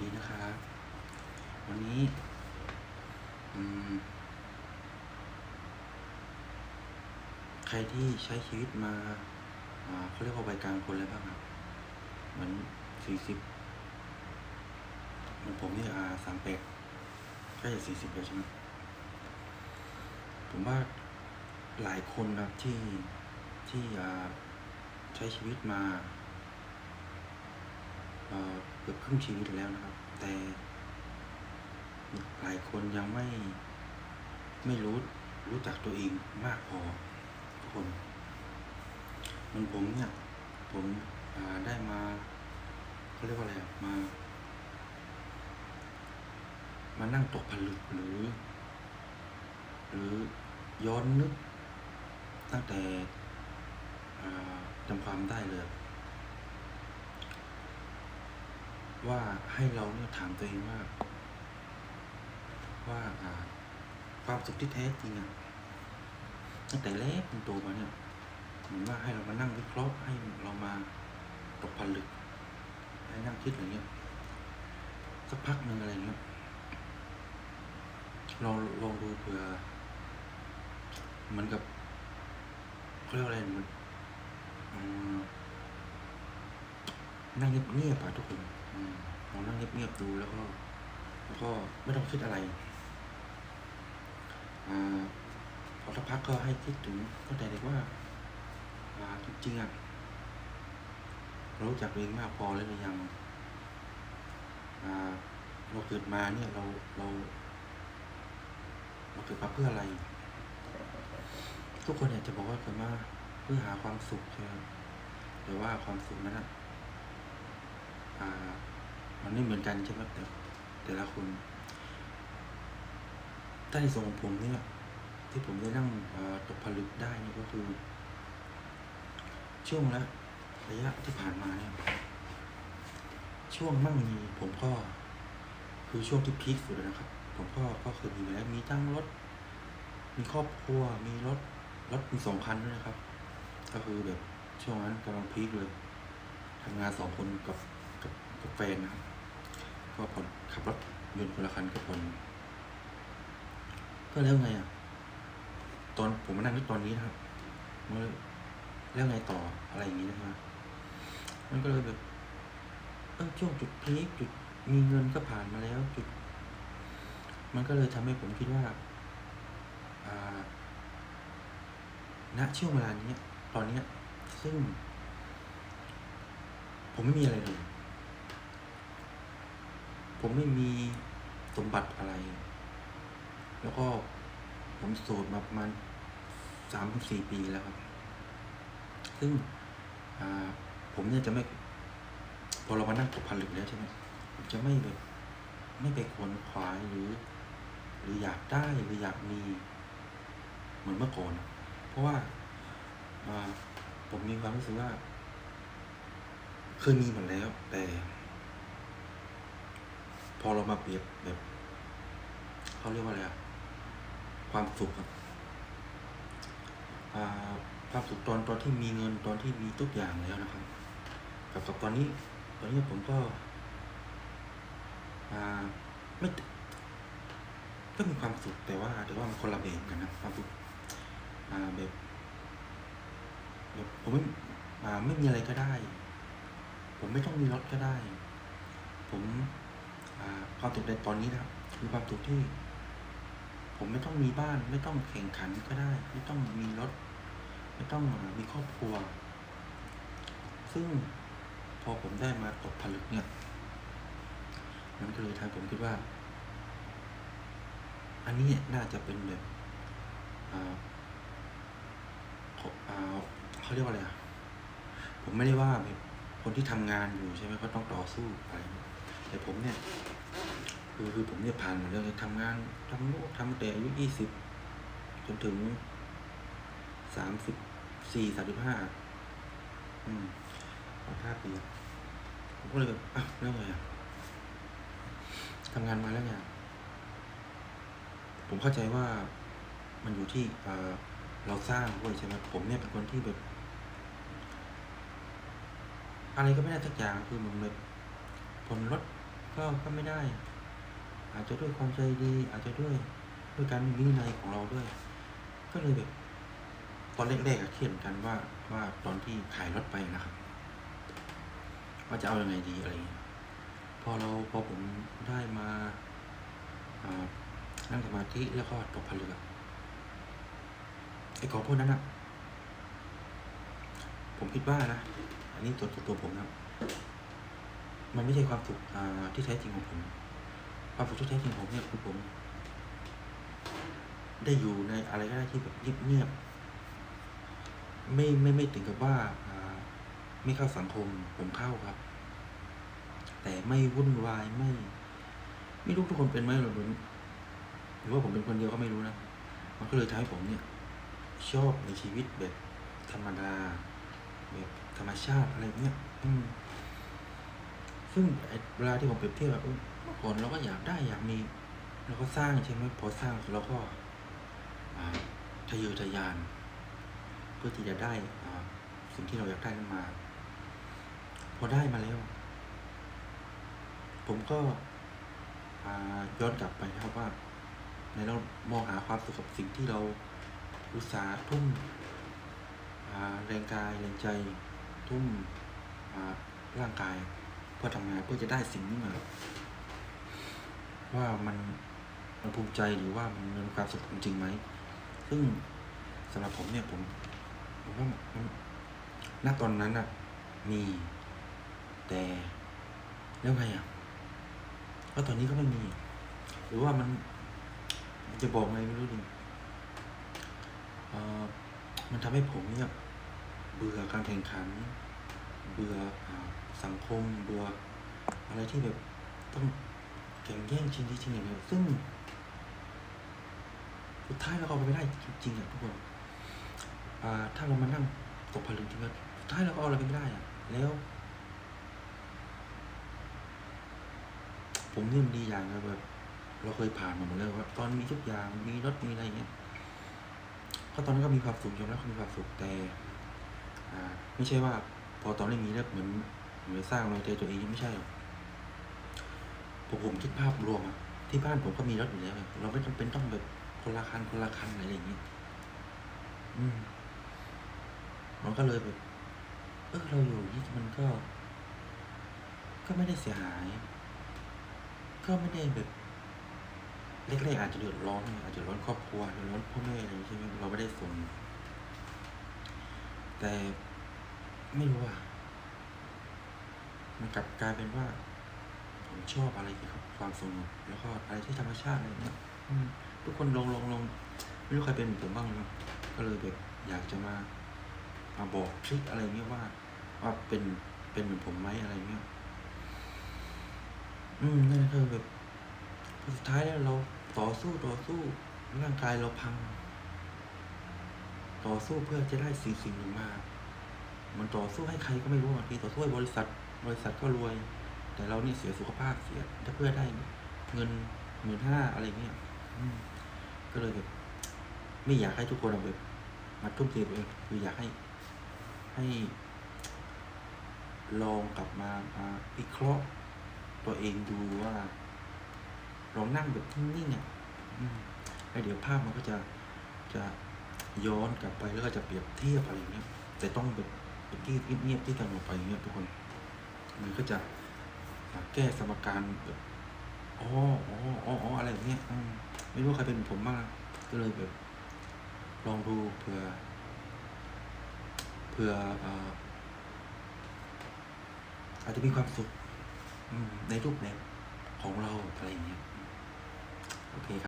ดีนะครับ วันนี้ใครที่ใช้ชีวิตมาเขาเรียกว่าวัยกลางคนแล้วบ้างครับเหมือนสี่สิบมือนผมเนี่ยอ่าสามแปดกล้จะสี่สิบแล้วใช่ไหมผมว่าหลายคนนะครับที่ที่ใช้ชีวิตมาเอ่อ กือบครึ่งชีวิตแล้วนะครับ แต่หลายคนยังไม่ไม่รู้รู้จักตัวเองมากพอทุกคนมันผมเนี่ยผมได้มาเขาเรียกว่าอะไรมา มานั่งตกผลึกหรือ หรือย้อนนึกตั้งแต่จำความได้เลย ว่าให้เราเนี่ยถามตัวเองว่า ว่าความสุขที่แท้จริงอะตั้งแต่เล็กจนโตมาเนี่ยเหมือนว่าให้เรามานั่งวิเคราะห์ให้เรามาตกผลึกให้นั่งคิดอะไรเงี้ยสักพักหนึ่งอะไรเงี้ยลองลองดูเผื่อเหมือนกับเขาเรียกอะไรเหมันอืมนั่งเงียบๆอะทุกคน ลองนั่งเงียบๆดูแล้วก็แล้วก็ไม่ต้องคิดอะไรอพอสักพักก็ให้คิดถึงตั้งแต่เด็กว่าจริงๆอะเรารู้จักเองมากพอแล้วหรือยังเราเกิดมาเนี่ยเราเรา เราเกิดมาเพื่ออะไร ทุกคนเนี่ยจะบอกว่าเกิดมาเพื่อหาความสุขใช่ไหมแต่ว่าความสุขนั้นอะ มันไม่เหมือนกันใช่ไหมแต่แต่ละคนถ้าในส่วนของผมเนี่ย ที่ผมได้นั่งตกผลึกได้นี่ก็คือ ช่วงละระยะที่ผ่านมาเนี่ย ช่วงมั่งมีผมก็คือช่วงที่พีคสุดเลยนะครับ ผมก็ก็เคยมีแล้วมีตั้งรถ มีครอบครัว มีรถรถมีสองคันด้วยนะครับ ก็คือแบบช่วงนั้นกำลังพีคเลยทำงานสองคนกับ กับแฟนนะครับก็ผ่อนขับรถยนต์คนละคันกับผ่อนก็แล้วไงอะ ตอนผมมานั่งนึกตอนนี้นะครับมันแล้วไงต่ออะไรอย่างนี้นะครับมันก็เลยแบบเออช่วงจุดพีคจุดมีเงินก็ผ่านมาแล้วจุด มันก็เลยทำให้ผมคิดว่าอ่าณช่วงเวลานี้ตอนเนี้ยซึ่ง ผมไม่มีอะไรเลย ผมไม่มีสมบัติอะไร แล้วก็ผมโสดมาประมาณสามถึงสี่ปีแล้วครับ ซึ่งผมเนี่ยจะไม่ พอเรามานั่งตกผลึกแล้วใช่ไหมผมจะไม่แบบไม่ไปขวนขวายหรือ หรืออยากได้หรืออยากมี เหมือนเมื่อก่อนเพราะว่าผมมีความรู้สึกว่าเคยมีหมดแล้วแต่ พอเรามาเปรียบแบบเขาเรียกว่าอะไรอะความสุขอะอ่าความสุขตอนตอนที่มีเงินตอนที่มีทุกอย่างแล้วนะครับ กับกับตอนนี้ ตอนนี้ผมก็อ่าไม่ก็มีความสุขแต่ว่าแต่ว่ามันคนละแบบกันนะความสุขแบบแบบผมไม่อ่ไม่มีอะไรก็ได้ ผมไม่ต้องมีรถก็ได้ ผม ความสุขในตอนนี้นะครับคือความสุขที่ ผมไม่ต้องมีบ้าน ไม่ต้องแข่งขันก็ได้ ไม่ต้องมีรถ ไม่ต้องมีครอบครัว ซึ่งพอผมได้มาตกผลึกเนี่ย มันก็เลยทำผมคิดว่า อันนี้น่าจะเป็นแบบอ่าขาเขาเรียกว่าอะไรอะ ผมไม่ได้ว่าแบบคนที่ทำงานอยู่ใช่ไหมก็ต้องต่อสู้อะไร แต่ผมเนี่ย คือคือผมเนี่ยผ่านมาเรื่องทำงานทำโน้ทำแต่อายุยี่สิบจนถึงสามสิบสี่สามสิบห้าอืมห้าปีผมก็เลยแบบอะแล้วไงอะทำงานมาแล้วไงอะผมเข้าใจว่ามันอยู่ที่เอ่อเราสร้างด้วยใช่ไหมผมเนี่ยเป็นคนที่แบบ อะไรก็ไม่ได้สักอย่างคือมันแบบผลรถ ก็ก็ไม่ได้ อาจจะด้วยความใจดี อาจจะด้วยด้วยการมีวินัยของเราด้วย ก็เลยแบบตอนแรกๆอะเครียดเหมือนกันว่าว่าตอนที่ขายรถไปนะครับ ว่าจะเอาอยัางไงดีอะไรเงี้ยพอเราพอผมได้มาอ่านั่งสมาธิแล้วก็ตกผลึกไอ้ของพวกนั้นอะผมคิดว่านะ อันนี้ตัวตัวผมนะครับ มันไม่ใช่ความสุขอ่าที่แท้จริงของผม ความสุขที่แท้จริงของผมเนี่ยคือผม ได้อยู่ในอะไรก็ได้ที่แบบเงียบๆไม่ไม่ไม่ถึงกับว่าอ่าไม่เข้าสังคมผมเข้าครับ แต่ไม่วุ่นวายไม่ ไม่รู้ทุกคนเป็นไหมหรือหรือว่าผมเป็นคนเดียวก็ไม่รู้นะมันก็เลยทำให้ผมเนี่ย ชอบในชีวิตแบบธรรมดาแบบธรรมชาติอะไรเงี้ยอืม ซึ่งเวลาที่ผมเปรียบเทียบแบบเมื่อก่อนเราก็อยากได้อยากมีเราก็สร้างใช่ไหมพอสร้างเราก็ทะเยอทะยาน เพื่อที่จะได้สิ่งที่เราอยากได้นั้นมา พอได้มาแล้ว ผมก็ย้อนกลับไปนะครับว่า ในเรามองหาความสุขกับสิ่งที่เราอุตสาห์ทุ่มแรงกายแรงใจ ทุ่มร่างกาย เพื่อทำงานเพื่อจะได้สิ่งนี้มาว่ามันมันภูมิใจหรือว่ามันมีความสุขจริงไหม ซึ่งสำหรับผมเนี่ยผมผมว่าณตอนนั้นอะมีแต่แล้วไงอะก็ตอนนี้ก็ไม่มี หรือว่ามันจะบอกไงไม่รู้ดิเออมันทำให้ผมเนี่ยเบื่อการแข่งขัน เบื่ออ สังคมบื่อะไรที่แบบต้องแข่งแย่งชิงที่ชิงอย่างเดียวซึ่งสุดท้ายเราก็เอาไปไม่ได้จริงๆอะทุกคนอ่าถ้าเรามานั่งตกผลึกจริงๆสุดท้ายเราก็เอาอะไรไปไม่ได้อะ แล้ว ผมเนี่ยมันดีอย่างนะแบบเราเคยผ่านมาหมดแล้วว่าตอนมีทุกอย่างมีรถมีอะไรอย่างเงี้ยก็ตอนนั้นก็มีความสุขยอมรับว่ามีความสุขแต่อ่าไม่ใช่ว่า พอตอนไม่มีแล้วเหมือน หมือสร้างมาใจตัวเองไม่ใช่หรอกผมผมคิดภาพรวมอะที่บ้านผมก็มีรถอยู่แล้วเราไม่จำเป็นต้องแบบคนละคันคนละคันอะไรอย่างเงี้ยอืมมันก็เลยแบบ เออเราอยู่อย่งนี่มันก็ ก็ไม่ได้เสียหาย ก็ไม่ได้แบบแรกๆอาจจะเดือดร้อนไงอาจจะร้อนครอบครัวเดือดร้อนพ่อแม่อะไรอย่างงี้ใช่ไหมเราไม่ได้สนแต่ไม่รู้อะ มันกลับกลายเป็นว่า ผมชอบอะไรเกี่ยวกับความสงบแล้วก็อะไรที่ธรรมชาติอะไรเงี้ยอืมทุกคนลองลองลองไม่รู้ใครเป็นเหมือนผมบ้างนะก็เลยแบบอยากจะมามาบอกทริคอะไรเงี้ยว่า ว่าเป็นเป็นเหมือนผมไหมอะไรเงี้ยอืมนั่นคือแบบสุดท้ายแล้วเราต่อสู้ต่อสู้ร่างกายเราพัง ต่อสู้เพื่อจะได้สิ่งสิ่งหนึ่งมา มันต่อสู้ให้ใครก็ไม่รู้บางทีต่อสู้ให้บริษัท บริษัทก็รวย แต่เรานี่เสียสุขภาพเสียถ้าเพื่อได้เงินหมื่นห้าอะไรเงี้ยก็เลยแบบไม่อยากให้ทุกคนแบบมาทุ่มเทตัวเองคืออยากให้ ให้ ลองกลับมามาวิเคราะห์ตัวเองดูว่า ลองนั่งแบบนิ่งๆอะแล้วเดี๋ยวภาพมันก็จะจะย้อนกลับไปแล้วก็จะเปรียบเทียบอะไรเงี้ยแต่ต้องแบบ เป็นที่เงียบๆที่กำหนดไปอย่างเงี้ยทุกคน มันก็จะแก้สมการแบบอ๋ออ๋ออ๋ออะไรอย่างเงี้ยไม่รู้ใครเป็นผมบ้างก็เลยแบบ ลองดูเผื่อเผื่ออาจจะมีความสุขในรูปแบบของเราอะไรอย่างเงี้ยโอเคครับ